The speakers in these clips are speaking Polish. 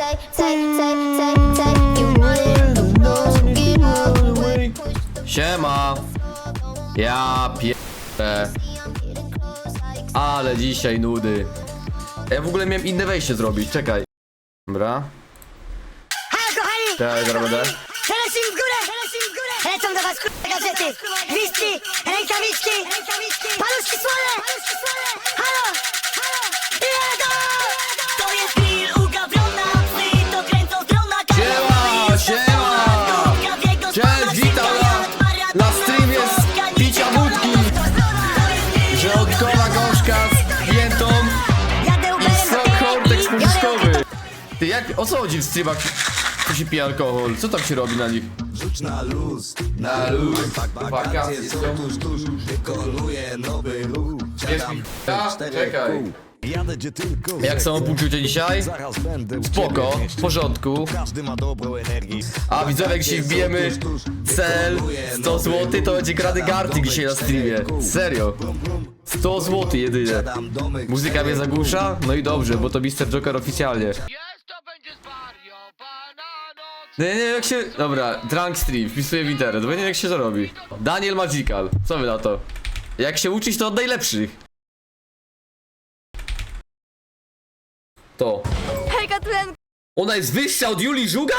you get away. Siema! Ja pierdolę. Ale dzisiaj nudy. Ja w ogóle miałem inne wejście zrobić, czekaj. Dobra. Halo kochani! Czekaj, zaraz będę. Telesim w górę! Telesim w górę! Lecą do was k***a gazety! Gwizdki! Rękawiczki! Paluszki słone! Halo! Halo! Jadą! Żołądkowa gorzka z piętą Jadę i sok korteks. Ty jak, o co chodzi w streamach? Tu się pije alkohol, co tam się robi na nich? Rzuć na luz, Na luz, wakacje są tuż, tuż Wykoluje nowy ruch Wiesz mi, czekaj. Jadę gdzie tylko Jak samopoczucie dzisiaj? Zaraz będę u Spoko, ciebie. w porządku. Każdy ma dobrą energię A widzowie, jak dzisiaj wbijemy cel 100 zł, to będzie grany Gartic dzisiaj na streamie. Serio. 100 zł jedynie. Muzyka mnie zagłusza? No i dobrze, bo to Mr. Joker oficjalnie. Jest to będzie. No nie wiem jak się... Dobra, Drunk Stream, wpisuję w internet, bo nie wiem jak się to robi. Daniel Magical, co wy na to? Jak się uczyć to od najlepszych. Ona jest wyższa od Julii Żugaj?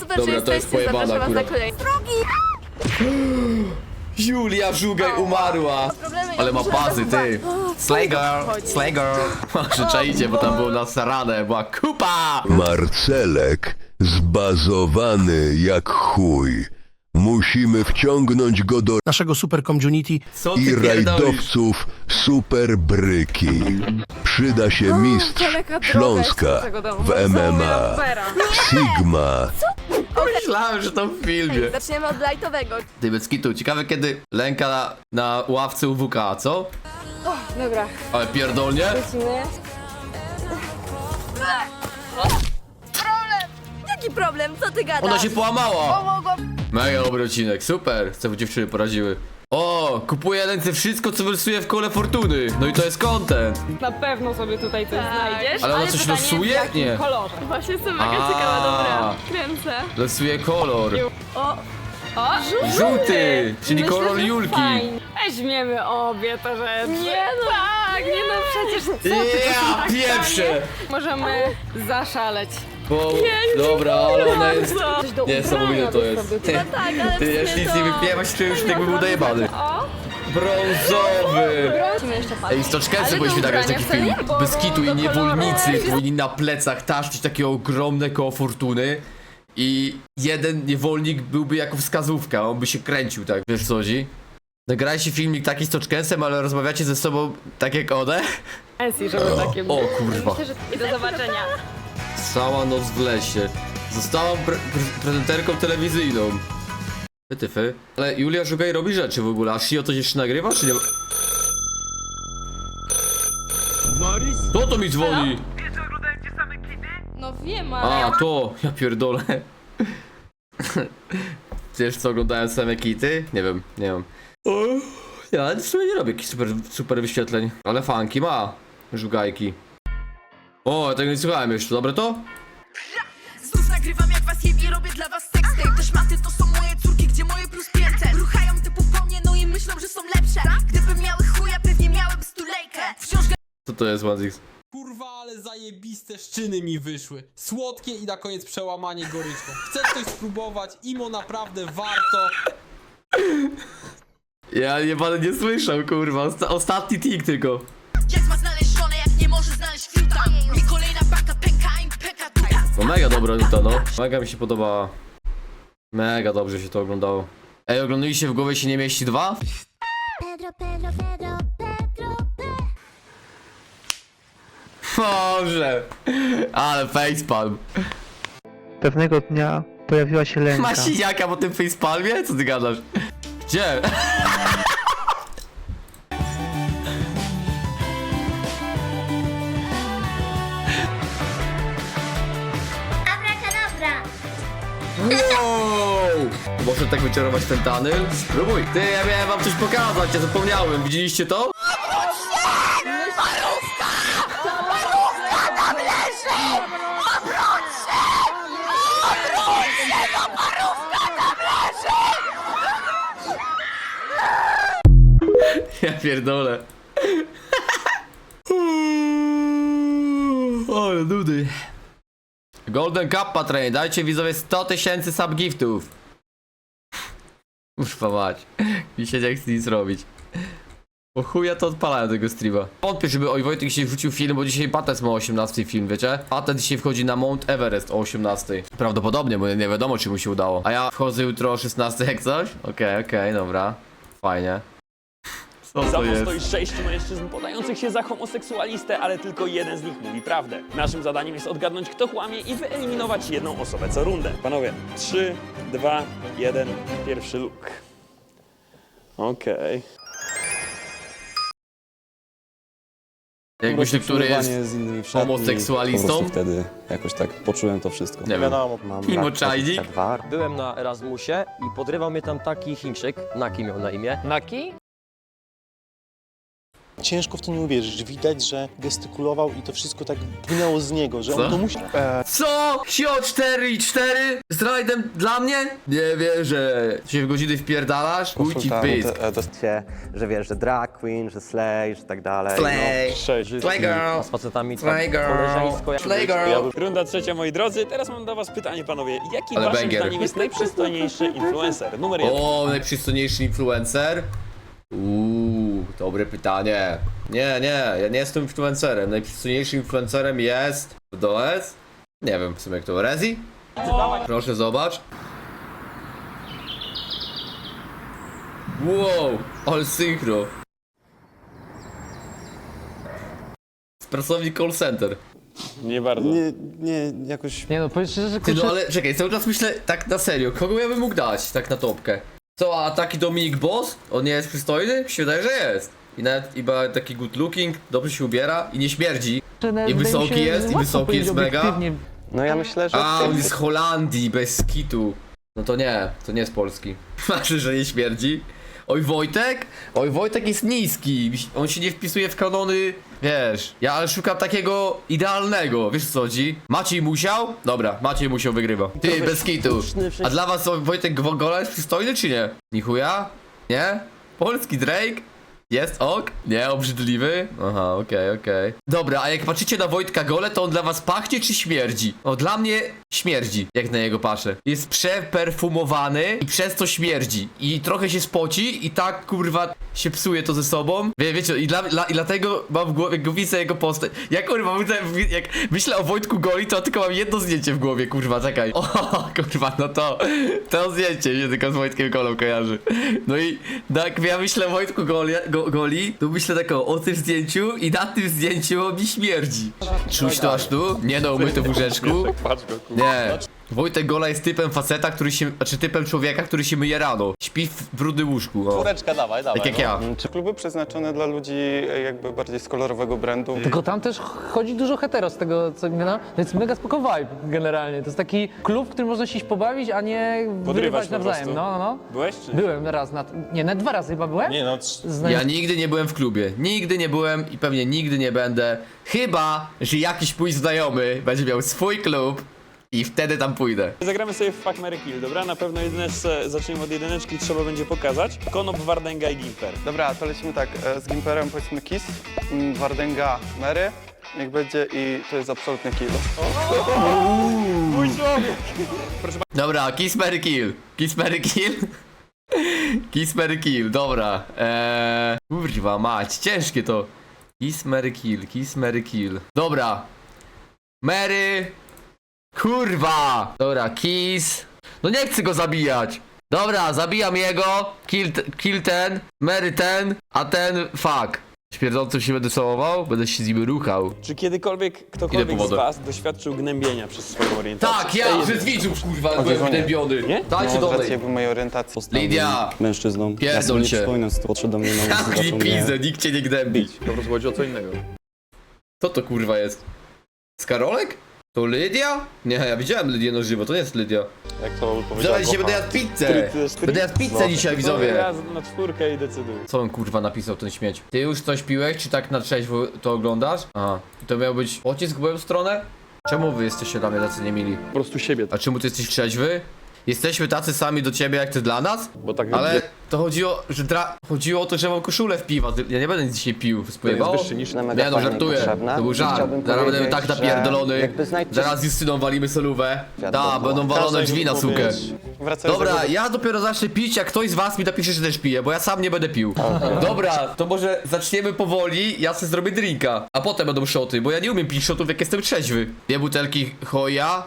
super, Dobra, że to jest jesteście, pojebane zapraszam was na akurat. kolejny. Drogi! Julia Żugaj umarła. Problemy, Ale ma bazy, ty. Slay girl, slay girl. Bo tam było nasrane, była kupa. Marcelek zbazowany jak chuj. Musimy wciągnąć go do naszego super community. Co i ty pierdolisz? rajdowców super bryki. Przyda się mistrz daleka droga Śląska jest do tego domu. w MMA. Sigma. Myślałem, że to w filmie. Zaczniemy od lightowego. Ty, bez kitu, ciekawe kiedy Lęka na, na ławce UWK, co? Dobra, Ale pierdolnie? lecimy. Jaki problem? Co ty gadasz? Ona się połamała. Mega dobry odcinek, super. Co dziewczyny poradziły. O, kupuję ręce wszystko, co wylosuje w kole fortuny. No i to jest content. Na pewno sobie tutaj coś znajdziesz. Ale ona coś pytanie, losuje? W jakim Nie. kolorze? Właśnie jestem mega A. ciekawa, dobra. Kręcę. Losuje kolor. O, O, Żółty, czyli Myślę, kolor że Julki. fajnie. Weźmiemy obie te rzeczy. Nie no. Tak, nie no przecież co ty, to są Ja tak. Możemy zaszaleć. Bo, dobra, ale ona jest... Coś do Niesamowite ubrania to jest. Ty, No tak, ale w ty sumie jeśli nic to- nie wypiewasz, to już jakby był dojebany. O, Brązowy! Musimy jeszcze patrzeć. Ej, stoczkęce Ale powinniśmy do nagrać taki ubrania film. wcale nie, Bez kitu i do niewolnicy koloru. powinni na plecach taszczyć takie ogromne koło fortuny. I jeden niewolnik byłby jako wskazówka, on by się kręcił tak, wiesz co chodzi? Nagrajcie filmik taki z toczkęsem, ale rozmawiacie ze sobą tak jak one? Nancy, żeby takie O kurwa. I do zobaczenia. Cała noc w lesie. Zostałam pre pre prezenterką telewizyjną. Wytyfy. Ale Julia Żugaj robi rzeczy w ogóle. A Shio to jeszcze nagrywa, czy nie? Kto to mi dzwoni? No wiem, A, ale... to. Ja pierdolę. Wiesz co, oglądałem same kity? Nie wiem, nie wiem. Ja w sumie nie robię jakichś super, super wyświetleń. Ale fanki ma. Żugajki. O, ja tego nie słuchałem jeszcze. Dobre to? Znów nagrywam jak was jebie, robię dla was sextape Te szmaty to są moje córki, gdzie moje plus 500 Ruchają typu po mnie, no i myślą, że są lepsze Gdybym miały chuja, pewnie miałem stulejkę Wciąż Co to jest, One Kurwa, ale zajebiste szczyny mi wyszły. Słodkie i na koniec przełamanie goryczką. Chcę coś spróbować, imo naprawdę warto. Ja nie będę nie słyszał, kurwa. Osta ostatni tik tylko. No mega dobra nuta, no. Mega mi się podobała. Mega dobrze się to oglądało. Ej, oglądaliście w głowie się nie mieści dwa? Pedro, Pedro, Pedro, Pedro, Pedro. Boże. Ale facepalm. Pewnego dnia pojawiła się Lenka. Masz siniaka po tym facepalmie? Co ty gadasz? Gdzie? Wow! Może tak wycierować ten tanyl? Spróbuj. Ty, ja miałem wam coś pokazać, ja zapomniałem. Widzieliście to? Parówka! Parówka tam leży! Obróć się! Obróć się! No parówka tam leży! Ja pierdolę. Ale nudy. Golden Cup Patreon, dajcie widzowie 100 tysięcy subgiftów. Kurwa mać. Mi się nie chce nic robić. O chuja to odpalałem tego streama. Wątpię, żeby oj Wojtek się wrzucił film, bo dzisiaj Patent ma o 18 film, wiecie? Patent dzisiaj wchodzi na Mount Everest o 18. Prawdopodobnie, bo nie wiadomo czy mu się udało. A ja wchodzę jutro o 16 jak coś? Okej, okej, dobra. Fajnie. Co Za to mną jest? stoi sześciu mężczyzn podających się za homoseksualistę, ale tylko jeden z nich mówi prawdę. Naszym zadaniem jest odgadnąć, kto kłamie i wyeliminować jedną osobę co rundę. Panowie, 3, 2, 1, pierwszy luk. Okej. Jak myślę, który jest z innymi homoseksualistą? wtedy jakoś tak poczułem to wszystko. Nie wiem. Mimo czajnik? Byłem na Erasmusie i podrywał mnie tam taki Chińczyk, Naki miał na imię. Naki? Ciężko w to nie uwierzyć. Widać, że gestykulował i to wszystko tak płynęło z niego, że Co? on to musi... Co? Sio 4 i 4? Z rajdem dla mnie? Nie wierzę. Się w godziny wpierdalasz? Chuj ci pysk. się, że wiesz, że drag queen, że slay, że tak dalej. Slay. Sześć. Slay girl. Z facetami Slay girl. Slay girl. Runda trzecia, moi drodzy. Teraz mam do was pytanie, panowie. Jaki Ale waszym banger. zdaniem jest najprzystojniejszy influencer? Numer jeden. O, najprzystojniejszy influencer? Uuu, dobre pytanie. Nie, nie, ja nie jestem influencerem. Najprzystojniejszym influencerem jest... Does? Nie wiem w sumie kto. Rezi? Proszę zobacz. Wow, ale synchro. Z pracownik call center. Nie bardzo. Nie, nie, jakoś... Nie no, powiedz szczerze, że Ty no ale czekaj, cały czas myślę tak na serio, kogo ja bym mógł dać tak na topkę? Co, a taki Dominik Boss? On nie jest przystojny? Mi się wydaje, że jest. I nawet i ba- taki good looking, dobrze się ubiera i nie śmierdzi. I wysoki jest, i wysoki jest mega. No ja myślę, że... A, on jest z Holandii, bez kitu. No to nie, to nie jest Polski. Znaczy, że nie śmierdzi. Oj Wojtek? Oj Wojtek jest niski. On się nie wpisuje w kanony. Wiesz, ja ale szukam takiego idealnego. Wiesz co chodzi? Maciej musiał? Dobra, Maciej musiał wygrywa. Ty, bez kitu. A dla was Wojtek Gola jest przystojny czy nie? Nichuja? Nie? Polski Drake? Jest ok? Nie, obrzydliwy? Aha, okej, okej. Dobra, a jak patrzycie na Wojtka Gole, to on dla was pachnie czy śmierdzi? O, dla mnie śmierdzi, jak na jego patrzę. Jest przeperfumowany i przez to śmierdzi. I trochę się spoci i tak, kurwa, się psuje to ze sobą. Wie, wiecie, i, dla, i dlatego mam w głowie, widzę jego postać. Ja, kurwa, widzę, jak myślę o Wojtku Goli, to tylko mam jedno zdjęcie w głowie, kurwa, czekaj. O, kurwa, no to, to zdjęcie się tylko z Wojtkiem Golą kojarzy. No i tak, ja myślę o Wojtku Goli, go, Goli, to myślę tak o, o tym zdjęciu i na tym zdjęciu on mi śmierdzi. Czuć to aż tu? Nie no, umyty w łóżeczku. Nie. Wojtek Gola jest typem faceta, który się, znaczy typem człowieka, który się myje rano. Śpi w brudnym łóżku. O. dawaj, dawaj. Tak jak ja. Czy kluby przeznaczone dla ludzi jakby bardziej z kolorowego brandu? Tylko tam też chodzi dużo hetero z tego co mi na. To jest mega spoko vibe generalnie. To jest taki klub, w którym można się iść pobawić, a nie wyrywać po nawzajem. prostu. No, no, no. Byłeś czy nie? Byłem raz na. Nie, nawet dwa razy chyba byłem. Nie no, Zna- Ja nigdy nie byłem w klubie. Nigdy nie byłem i pewnie nigdy nie będę. Chyba, że jakiś mój znajomy będzie miał swój klub i wtedy tam pójdę. Zagramy sobie w Fuck, Mary Kill, dobra? Na pewno jedyneczce, zaczniemy od jedyneczki, trzeba będzie pokazać. Konop, Wardenga i Gimper. Dobra, to lecimy tak, e, z Gimperem powiedzmy Kiss, m, Wardenga Mary, niech będzie i to jest absolutny kill. Dobra, Kiss Mary Kill. Kiss Mary Kill. Kiss Mary Kill, dobra. Eee, kurwa mać, ciężkie to. Kiss Mary Kill, Kiss Mary Kill. Dobra. Mary. Kurwa. Dobra, Kiss. No nie chcę go zabijać. Dobra, zabijam jego. Kill, t- kill ten. Mary ten. A ten fuck. Śmierdzącym się będę całował? Będę się z nim ruchał. Czy kiedykolwiek Idę ktokolwiek po z wodę. was doświadczył gnębienia przez swoją orientację? Tak, ja przez widzów kurwa byłem gnębiony. Nie? Dajcie No, z racji dalej. jakby mojej orientacji. Lidia. Mężczyzną. Pierdol się. podszedł do mnie na Taki pizdę, nikt cię nie gnębi. Po prostu chodzi o co innego. Co to kurwa jest? Skarolek? To Lydia? Nie, ja widziałem Lydię na żywo, to nie jest Lydia. Jak to Widzowie, dzisiaj będę jadł pizzę! Będę jadł pizzę dzisiaj, widzowie! Raz na czwórkę i decyduj. Co on kurwa napisał ten śmieć? Ty już coś piłeś, czy tak na trzeźwo to oglądasz? Aha. I to miał być pocisk w moją stronę? Czemu wy jesteście dla mnie tacy niemili? Po prostu siebie. A czemu ty jesteś trzeźwy? Jesteśmy tacy sami do ciebie, jak ty dla nas? Bo tak Ale To chodziło, że dra... chodziło o to, że mam koszulę w piwa. Ja nie będę dzisiaj pił. Spojebało? wyższy niż Nie no, żartuję. To był żart. Zaraz będę tak napierdolony. Zaraz z Justyną walimy solówę. Da, będą walone drzwi na sukę. Wracając Dobra, ja dopiero zacznę pić, jak ktoś z was mi napisze, że też pije, bo ja sam nie będę pił. Dobra, to może zaczniemy powoli, ja sobie zrobię drinka, a potem będą szoty, bo ja nie umiem pić szotów, jak jestem trzeźwy. Dwie butelki choja?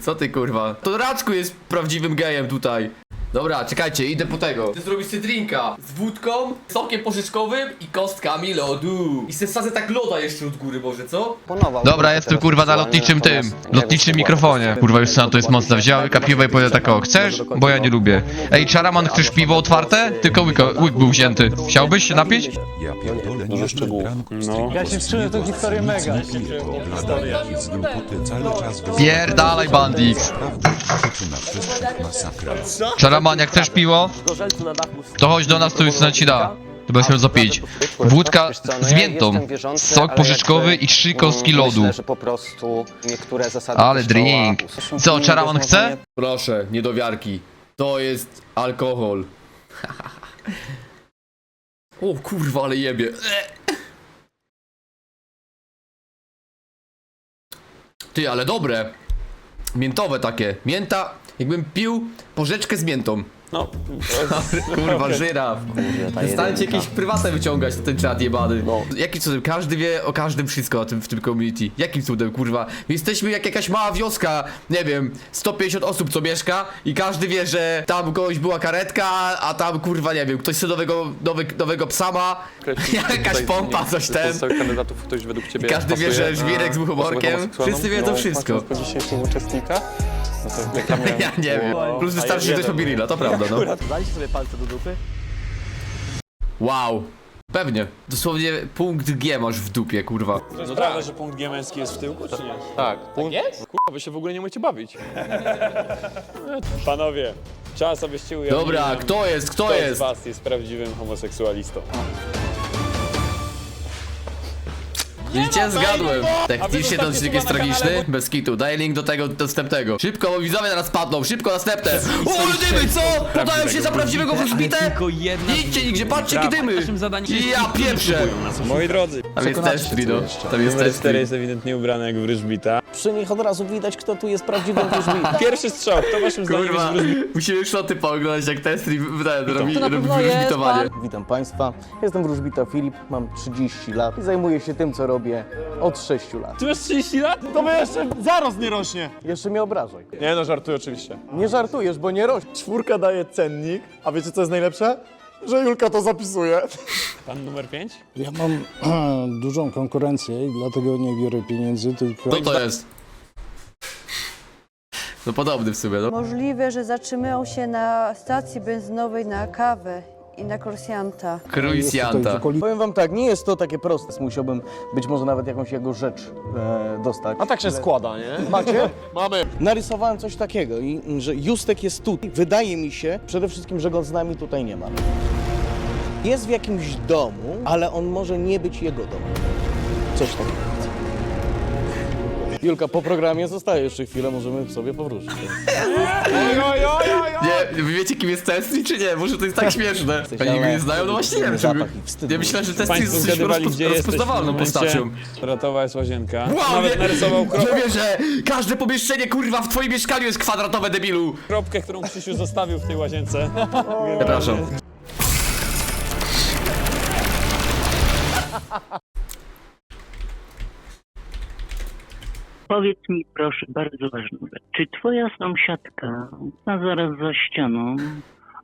Co ty kurwa? To Raczku jest prawdziwym gejem tutaj. Dobra, czekajcie, idę po tego. Ty zrobisz sobie drinka z wódką, sokiem pożyczkowym i kostkami lodu. I se wsadzę tak loda jeszcze od góry może, co? Dobra, jestem kurwa na lotniczym tym, lotniczym mikrofonie. Kurwa, już to jest mocno. Wziąłem łyka piwa i powiedział tak o, chcesz? Bo ja nie lubię. Ej, Czaraman, chcesz piwo otwarte? Tylko łyk, łyk był wzięty. Chciałbyś się napić? Ja pierdolę, Dużo szczegółów. No. Ja się wczułem w tą historię mega. Pierdalaj, Bandix. Czaraman, jak chcesz piwo? To chodź do nas, to już ci da. To będziesz miał zapić. Wódka z miętą, sok pożyczkowy i trzy kostki lodu. Ale drink. Co, Czaraman chce? Proszę, niedowiarki. To jest alkohol. o kurwa, ale jebie. Ty, ale dobre. Miętowe takie. Mięta, jakbym pił porzeczkę z miętą. No, Kurwa, żyraf. Przestańcie jakieś prywatne wyciągać na ten czat jebany. Jakim cudem? Każdy wie o każdym wszystko o tym, w tym community. Jakim cudem, kurwa? My jesteśmy jak jakaś mała wioska, nie wiem, 150 osób co mieszka i każdy wie, że tam kogoś była karetka, a tam kurwa, nie wiem, ktoś sobie nowego, nowy, nowego psa ma, jakaś pompa, coś ten. kandydatów ktoś według ciebie I każdy wie, że żwirek z muchomorkiem. Wszyscy wiedzą wszystko. po dzisiejszym uczestnika, no to jak ja nie wiem. Plus wystarczy, że ktoś ma birilla, to prawda, no. Dajcie sobie palce do dupy. Wow. Pewnie. Dosłownie punkt G masz w dupie, kurwa. no prawda, że punkt G męski jest w tyłku, czy nie? Tak. jest? Kurwa, wy się w ogóle nie możecie bawić. Panowie, czas abyście ujawnili Dobra, nam, kto jest, kto kto z jest? was jest prawdziwym homoseksualistą. Widzicie, zgadłem. A wy Technicznie ten odcinek jest tragiczny, kanale, bez kitu. Daję link do tego następnego. Szybko, bo widzowie naraz padną, szybko następne. O, ale dymy, co? Podają się za prawdziwego wróżbitę? Nie idźcie nigdzie, patrzcie jakie dymy. Ja pieprzę. Moi drodzy, Tam jest testry, no. Tam jest numer 4 testry. jest ewidentnie ubrany jak wróżbita. Przy nich od razu widać, kto tu jest prawdziwym wróżbitą. Pierwszy strzał, kto waszym zdaniem jest Kurwa, wróżbitą? musimy szoty pooglądać jak ten, robi, To na robi pewno jest wróżbitowanie. Witam Państwa, jestem wróżbita Filip, mam 30 lat i zajmuję się tym, co robię od 6 lat. Ty masz 30 lat? To my jeszcze zaraz nie rośnie! Jeszcze mnie obrażaj. Nie no, żartuję oczywiście. Nie żartujesz, bo nie rośnie. Czwórka daje cennik, a wiecie co jest najlepsze? Że Julka to zapisuje. Pan numer 5? Ja mam dużą konkurencję i dlatego nie biorę pieniędzy, tylko... Co to jest? No podobny w sumie, no. Możliwe, że zatrzymują się na stacji benzynowej na kawę i na korsjanta. Kruisjanta. Powiem wam tak, nie jest to takie proste. Musiałbym być może nawet jakąś jego rzecz e, dostać. A tak się składa, nie? Macie? Mamy. Narysowałem coś takiego, i, że Justek jest tu. Wydaje mi się przede wszystkim, że go z nami tutaj nie ma. Jest w jakimś domu, ale on może nie być jego domem. Coś takiego. Julka, po programie zostaje jeszcze chwilę, możemy sobie powrócić. Nie, wy wiecie kim jest Testry czy nie? Może to jest tak śmieszne. Oni go nie znają? No właśnie nie wiem. Czy... Zapach i wstyd. Ja myślałem, że Państwo jest coś zgadywali, rozpo... gdzie jesteś w tym rozpoznawalną momencie. postacią. Ratowa jest łazienka. Wow, Nawet nie- narysował krop Że wie, że każde pomieszczenie kurwa w twoim mieszkaniu jest kwadratowe, debilu. kropkę, którą Krzysiu zostawił w tej łazience. Przepraszam. Powiedz mi proszę bardzo ważną rzecz. Czy twoja sąsiadka, a zaraz za ścianą,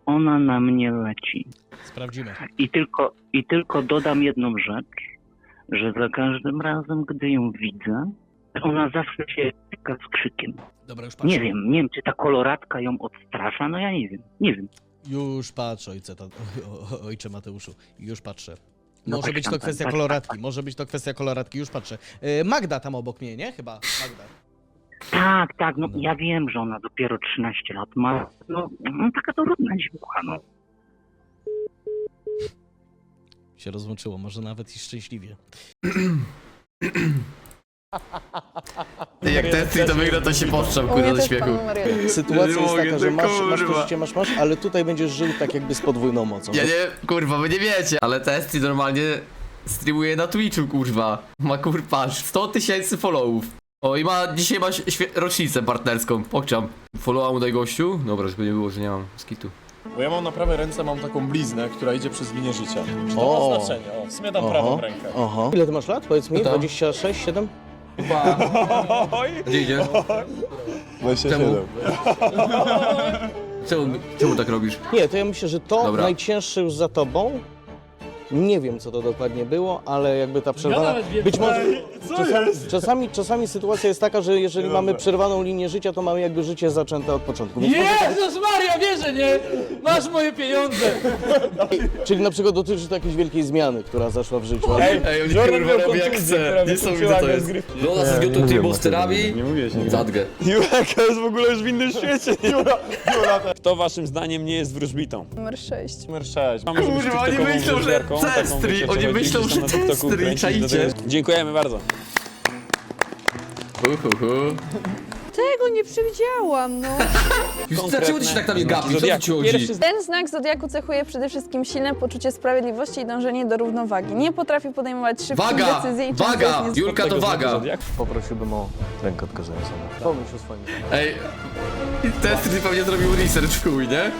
ona na mnie leci? Sprawdzimy. I tylko, I tylko dodam jedną rzecz, że za każdym razem, gdy ją widzę, ona zawsze się tyka z krzykiem. Dobra, już Nie wiem, nie wiem, czy ta koloratka ją odstrasza, no ja nie wiem, nie wiem. Już patrz, ojcze, ta, o, o, ojcze Mateuszu, już patrzę. No Może patrz być tam, to kwestia patrz, koloratki, patrz. może być to kwestia koloratki, już patrzę. E, Magda tam obok mnie, nie? Chyba, Magda. Tak, tak, no ja wiem, że ona dopiero 13 lat ma. No, no taka dorodna dziewucha, no. Się rozłączyło, może nawet i szczęśliwie. Jak ten to wygra, to się powstrzem, U kurde, ze śmiechu. Sytuacja jest taka, że masz, masz to życie, masz, masz, ale tutaj będziesz żył tak jakby z podwójną mocą. Ja nie, kurwa, wy nie wiecie, ale ten normalnie streamuje na Twitchu, kurwa. Ma, kurwa, 100 tysięcy followów. O, i ma, dzisiaj ma rocznicę partnerską, pokczam. Followa mu daj gościu? Dobra, żeby nie było, że nie mam skitu. Bo ja mam na prawej ręce mam taką bliznę, która idzie przez linię życia. Czy to ma znaczenie? O, w prawą rękę. Oho. Ile ty masz lat? Powiedz mi, 26, 7? Pa. Oj! Gdzie idziesz? 27. Czemu, czemu tak robisz? Nie, to ja myślę, że to Dobra. najcięższe już za tobą, nie wiem, co to dokładnie było, ale jakby ta przerwana... Być może... Czasami, czasami, czasami sytuacja jest taka, że jeżeli mamy przerwaną linię życia, to mamy jakby życie zaczęte od początku. Więc może, Jezus Maria, wierzę, nie? Masz moje pieniądze. czyli na przykład dotyczy to jakiejś wielkiej zmiany, która zaszła w życiu. Ej, oni kurwa robi jak chce. Niesamowite to jest. Lola z Giotu tymi monsterami. Nie mówię się. Zadgę. Jurek jest w ogóle już w innym świecie. Jura, Kto waszym zdaniem nie jest wróżbitą? Numer 6. Numer 6. Mamy żeby być Kurwa, tiktokową myślą, że taką, testry, wiecie, co oni chodzi, myślą, gdzieś tam że na TikToku testry, kręcić, czaicie? Dziękujemy bardzo. Hu, hu, hu. Tego nie przewidziałam, no. Już dlaczego ty się tak na mnie? Co zodiaku. ci chodzi? Pierwszy Ten znak zodiaku cechuje przede wszystkim silne poczucie sprawiedliwości i dążenie do równowagi. Nie potrafi podejmować szybkich Waga! decyzji i często Waga! jest Julka to tego znaku waga. zodiaku. Poprosiłbym o rękę od każdej osoby. Pomyśl o swoim. Ej, Testry pewnie zrobił research w chuj, nie?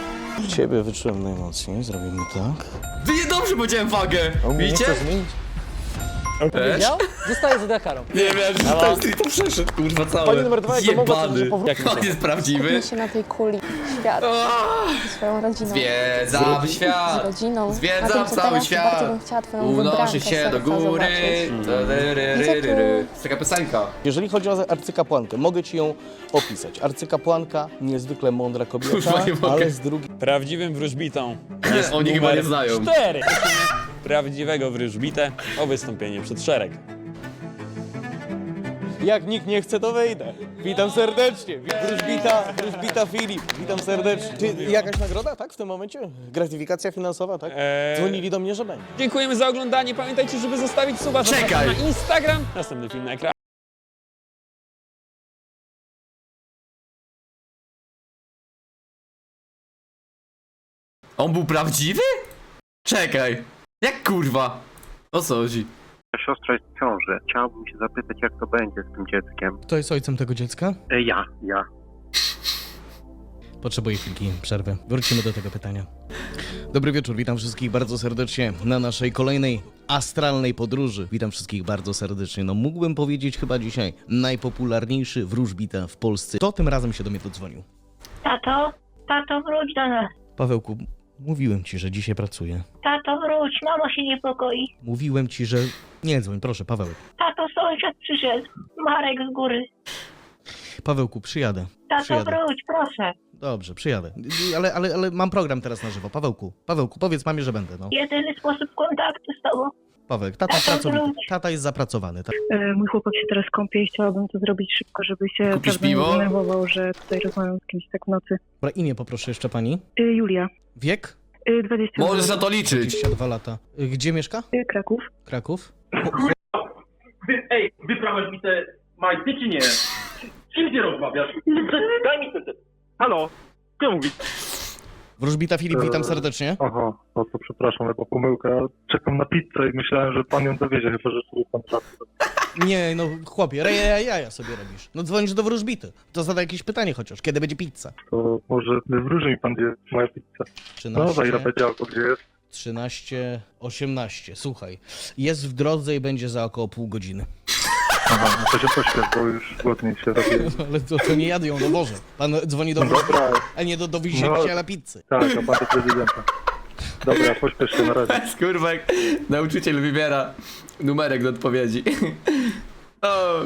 Ciebie wyczułem najmocniej, zrobimy tak. Ty nie dobrze powiedziałem wagę. Widzicie? zmienić? Też? Zostaję za Dakarą. Nie wiem, że Testry to przeszedł, kurwa, cały. Panie numer dwa, jak to powrót- Jak on jest prawdziwy. się na tej kuli świat ze swoją rodziną. Zwiedzam świat. rodziną. Zwiedzam cały świat. Unoszę się do góry. To jest taka piosenka. Jeżeli chodzi o arcykapłankę, mogę ci ją opisać. Arcykapłanka, niezwykle mądra kobieta, Kurwa, nie mogę. ale z drugiej Prawdziwym wróżbitą jest Oni chyba nie znają. Cztery. Prawdziwego wróżbitę o wystąpienie przed szereg. Jak nikt nie chce, to wejdę. Witam serdecznie. Wróżbita, wróżbita Filip. Witam serdecznie. Czy jakaś nagroda, tak, w tym momencie? Gratyfikacja finansowa, tak? Eee, Dzwonili do mnie, że będzie. Dziękujemy za oglądanie. Pamiętajcie, żeby zostawić suba Czekaj. na Instagram. Następny film na ekranie. On był prawdziwy? Czekaj. Jak kurwa? O co chodzi? Siostra jest w ciąży. Chciałbym się zapytać, jak to będzie z tym dzieckiem. Kto jest ojcem tego dziecka? E, ja, ja. Potrzebuję chwilki przerwy. Wrócimy do tego pytania. Dobry wieczór, witam wszystkich bardzo serdecznie na naszej kolejnej astralnej podróży. Witam wszystkich bardzo serdecznie. No mógłbym powiedzieć chyba dzisiaj najpopularniejszy wróżbita w Polsce. Kto tym razem się do mnie dodzwonił? Tato, tato wróć do nas. Pawełku, mówiłem ci, że dzisiaj pracuję. Tato wróć, mamo się niepokoi. Mówiłem ci, że... Nie dzwoń, proszę, Pawełek. Tato sąsiad przyszedł. Marek z góry. Pawełku, przyjadę. Tato Przyjadę. wróć, proszę. Dobrze, przyjadę. Ale, ale, ale mam program teraz na żywo. Pawełku, Pawełku, powiedz mamie, że będę, no. Jedyny sposób kontaktu z tobą. Pawełek, tata Tato, pracowity. wróć. Tata jest zapracowany. Ta... E, Mój chłopak się teraz kąpie i chciałabym to zrobić szybko, żeby się Kupisz prawda, nie piwo? denerwował, że tutaj rozmawiam z kimś tak w nocy. Dobra, imię poproszę jeszcze pani. Y, Julia, Wiek? y, 20 Możesz na to liczyć. 22 lata. Y, Gdzie mieszka? y, Kraków. Kraków? Ej, wyprawiasz mi te majty, czy nie? Czym ty rozmawiasz? Daj mi te... Halo? Kto mówi? Wróżbita Filip, witam serdecznie. Aha, no to przepraszam, jaka pomyłka. Czekam na pizzę i myślałem, że pan ją dowiezie, chyba że sobie pan czas. Nie, no chłopie, jaja, jaja sobie robisz. No dzwonisz do wróżbity. To zadaj jakieś pytanie chociaż. Kiedy będzie pizza? To może wróży mi pan, gdzie jest moja pizza. 13, No, za ile będzie albo gdzie jest? 13, 18. Słuchaj, jest w drodze i będzie za około pół godziny. Aha, no to się pośpiesz, bo już głodniej się robi. Ale to, to nie jadę ją dowożę. Pan dzwoni do No dobra, a nie do, do No. wisielciela pizzy. tak, do prezydenta. Dobra, pośpiesz się na razie. Kurwa, jak nauczyciel wybiera numerek do odpowiedzi. O,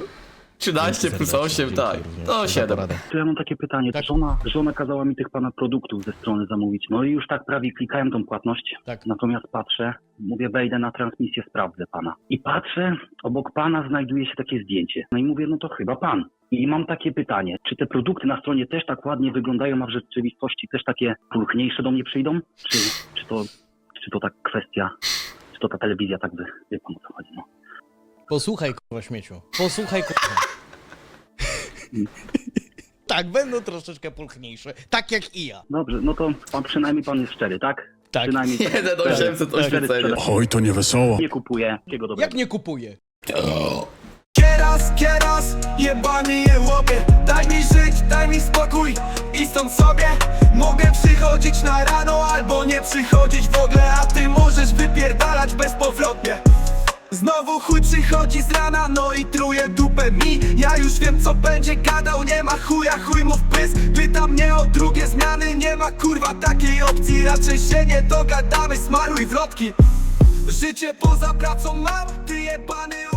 13 plus 8, tak. To 7. To ja mam takie pytanie, Tak. żona, żona kazała mi tych pana produktów ze strony zamówić, no i już tak prawie klikałem tą płatność, Tak. natomiast patrzę, mówię wejdę na transmisję, sprawdzę pana. I patrzę, obok pana znajduje się takie zdjęcie, no i mówię, no to chyba pan. I mam takie pytanie, czy te produkty na stronie też tak ładnie wyglądają, a w rzeczywistości też takie pulchniejsze do mnie przyjdą? Czy, czy, to, czy to tak kwestia, czy to ta telewizja tak wy, wie pan o co chodzi, no. Posłuchaj, kurwa, śmieciu. Posłuchaj, kurwa. tak, będą troszeczkę pulchniejsze. Tak jak i ja. Dobrze, no to pan, przynajmniej pan jest szczery, tak? Tak. Przynajmniej Jeden 800 oświecenia. Oj, to nie wesoło. Nie kupuję. Jakiego dobrego. Jak nie kupuję? Kieras, kieras, jebany je łopie Daj mi żyć, daj mi spokój i stąd sobie Mogę przychodzić na rano albo nie przychodzić w ogóle A ty możesz wypierdalać bezpowrotnie Znowu chuj przychodzi z rana, no i truje dupę mi. Ja już wiem co będzie gadał, nie ma chuja, chuj mu w pysk. Pyta mnie o drugie zmiany, nie ma kurwa takiej opcji. Raczej się nie dogadamy, smaruj wrotki. Życie poza pracą mam, ty jebany